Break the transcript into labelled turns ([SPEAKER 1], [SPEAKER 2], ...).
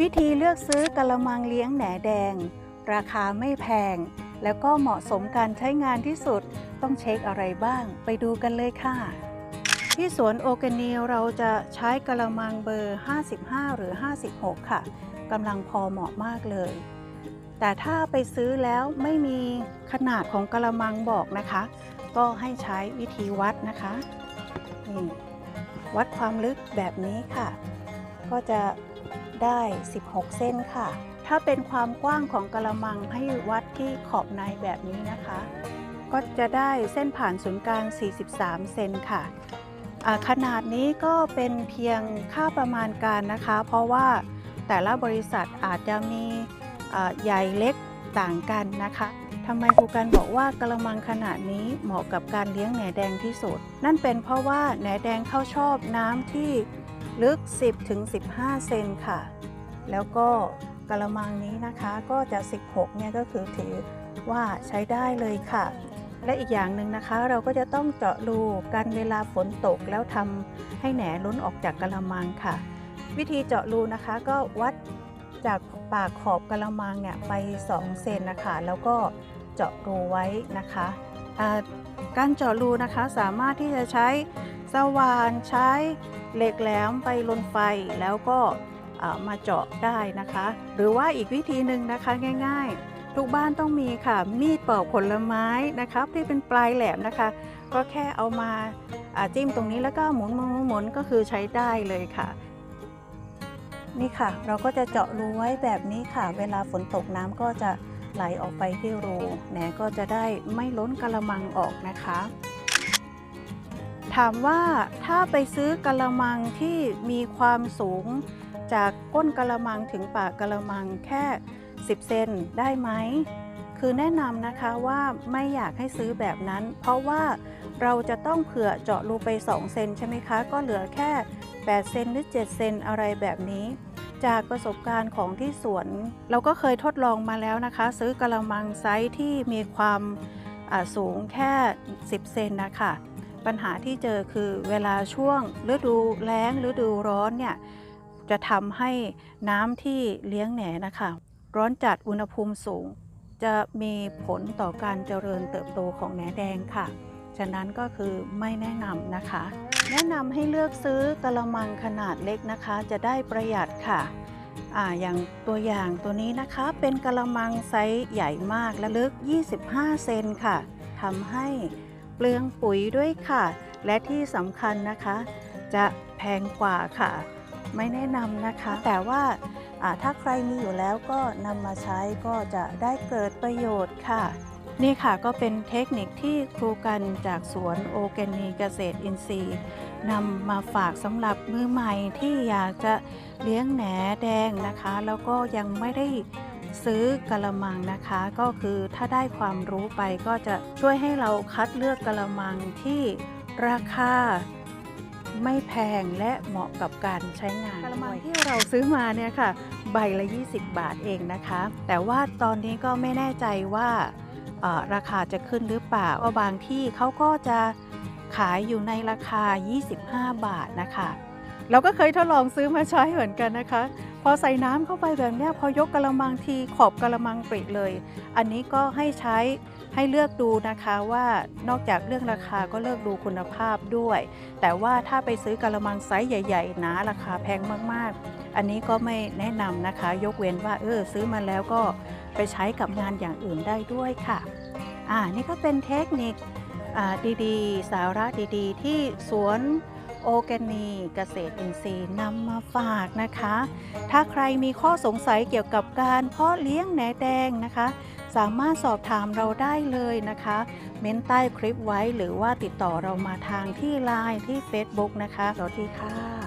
[SPEAKER 1] วิธีเลือกซื้อกระมังเลี้ยงแหนแดง ราคาไม่แพง แล้วก็เหมาะสมการใช้งานที่สุดต้องเช็คอะไรบ้าง ไปดูกันเลยค่ะ ที่สวนโอแกนิลเราจะใช้กระมังเบอร์ 55 หรือ 56 ค่ะกำลังพอเหมาะมากเลย แต่ถ้าไปซื้อแล้วไม่มีขนาดของกระมังบอกนะคะ ก็ให้ใช้วิธีวัดนะคะนี่วัดความลึกแบบนี้ค่ะ ก็จะ ได้ 16 เส้นค่ะ ถ้าเป็นความกว้างของกระมังให้วัดที่ขอบในแบบนี้นะคะ ก็จะได้เส้นผ่านศูนย์กลาง 43 เซนค่ะขนาดนี้ก็เป็นเพียงค่าประมาณการนะคะ เพราะว่าแต่ละบริษัทอาจจะมีใหญ่เล็กต่างกันนะคะทำไมครูกันบอกว่ากระมังขนาดนี้เหมาะกับการเลี้ยงแหนแดงที่สุด นั่นเป็นเพราะว่าแหนแดงเข้าชอบน้ำที่ ลึก 10-15 เซนค่ะ แล้วก็กระมังนี้นะคะก็จะ 16 เนี่ยก็คือถือว่าใช้ได้เลยค่ะ และอีกอย่างหนึ่งนะคะ เราก็จะต้องเจาะรูกันเวลาฝนตกแล้วทำให้แหนล้นออกจากกระมังค่ะ วิธีเจาะรูนะคะก็วัดจากปากขอบกระมังเนี่ยไป 2 เซนนะคะ แล้วก็เจาะรูไว้นะคะการเจาะรูนะคะสามารถที่จะใช้ สว่านใช้เหล็กแหลมไปลนไฟแล้วก็มาเจาะได้นะคะ หรือว่าอีกวิธีหนึ่งนะคะง่ายๆ ทุกบ้านต้องมีค่ะ มีดปอกผลไม้นะครับที่เป็นปลายแหลมนะคะ ก็แค่เอามาอ่าจิ้มตรงนี้แล้วก็หมุนหมุนหมุนก็คือใช้ได้เลยค่ะ นี่ค่ะ เราก็จะเจาะรูไว้แบบนี้ค่ะ เวลาฝนตกน้ำก็จะไหลออกไปที่รูแหนก็จะได้ไม่ล้นกระมังออกนะคะ ถามว่าถ้าไปซื้อกระมังที่มีความสูงจากก้นกระมังถึงปากกระมังแค่ 10 เซนได้ไหม คือแนะนำนะคะว่าไม่อยากให้ซื้อแบบนั้น เพราะว่าเราจะต้องเผื่อเจาะรูไป 2 เซนใช่ไหมคะ ก็เหลือแค่ 8 เซนหรือ 7 เซนอะไรแบบนี้ จากประสบการณ์ของที่สวน เราก็เคยทดลองมาแล้วนะคะ ซื้อกระมังไซส์ที่มีความสูงแค่ 10 เซนนะคะ ปัญหาที่เจอคือเวลาช่วงฤดูแล้งฤดูร้อนเนี่ยจะทำให้น้ำที่เลี้ยงแหนนะคะ ร้อนจัดอุณหภูมิสูง จะมีผลต่อการเจริญเติบโตของแหนแดงค่ะ ฉะนั้นก็คือไม่แนะนำนะคะ แนะนำให้เลือกซื้อกระมังขนาดเล็กนะคะ จะได้ประหยัดค่ะอ่าอย่างตัวอย่างตัวนี้นะคะเป็นกระมังไซส์ใหญ่มากและลึก 25 เซนค่ะทำให้ เปลืองปุ๋ยด้วยค่ะ และที่สำคัญนะคะ จะแพงกว่าค่ะ ไม่แนะนำนะคะ แต่ว่าถ้าใครมีอยู่แล้วก็นำมาใช้ก็จะได้เกิดประโยชน์ค่ะ นี่ค่ะก็เป็นเทคนิคที่ครูกันจากสวนโอแกนีเกษตรอินทรีย์นำมาฝากสำหรับมือใหม่ที่อยากจะเลี้ยงแหนแดงนะคะ แล้วก็ยังไม่ได้ ซื้อกระมังนะคะ ก็คือถ้าได้ความรู้ไปก็จะช่วยให้เราคัดเลือกกระมังที่ราคาไม่แพงและเหมาะกับการใช้งานกระมังที่เราซื้อมาเนี่ยค่ะ ใบละ 20 บาทเองนะคะ แต่ว่าตอนนี้ก็ไม่แน่ใจว่าราคาจะขึ้นหรือเปล่าเพราบางที่เขาก็จะขายอยู่ในราคา 25 บาทนะคะ เราก็เคยทดลองซื้อมาใช้เหมือนกันนะคะ พอใส่น้ำเข้าไปแบบนี้พอยกกระมังทีขอบกระมังปริเลย อันนี้ก็ให้ใช้ให้เลือกดูนะคะว่านอกจากเรื่องราคาก็เลือกดูคุณภาพด้วย แต่ว่าถ้าไปซื้อกระมังไซส์ใหญ่ ๆ หนาราคาแพงมากๆ อันนี้ก็ไม่แนะนำนะคะ ยกเว้นว่าเออซื้อมาแล้วก็ไปใช้กับงานอย่างอื่นได้ด้วยค่ะอ่านี่ก็เป็นเทคนิคดีๆ สาระดีๆ ที่สวน โอแกนีเกษตรอินทรีย์นำมาฝากนะคะ ถ้าใครมีข้อสงสัยเกี่ยวกับการเพาะเลี้ยงแหนแดงนะคะ สามารถสอบถามเราได้เลยนะคะ เม้นใต้คลิปไว้หรือว่าติดต่อเรามาทางที่ไลน์ที่ Facebook นะคะสวัสดีค่ะ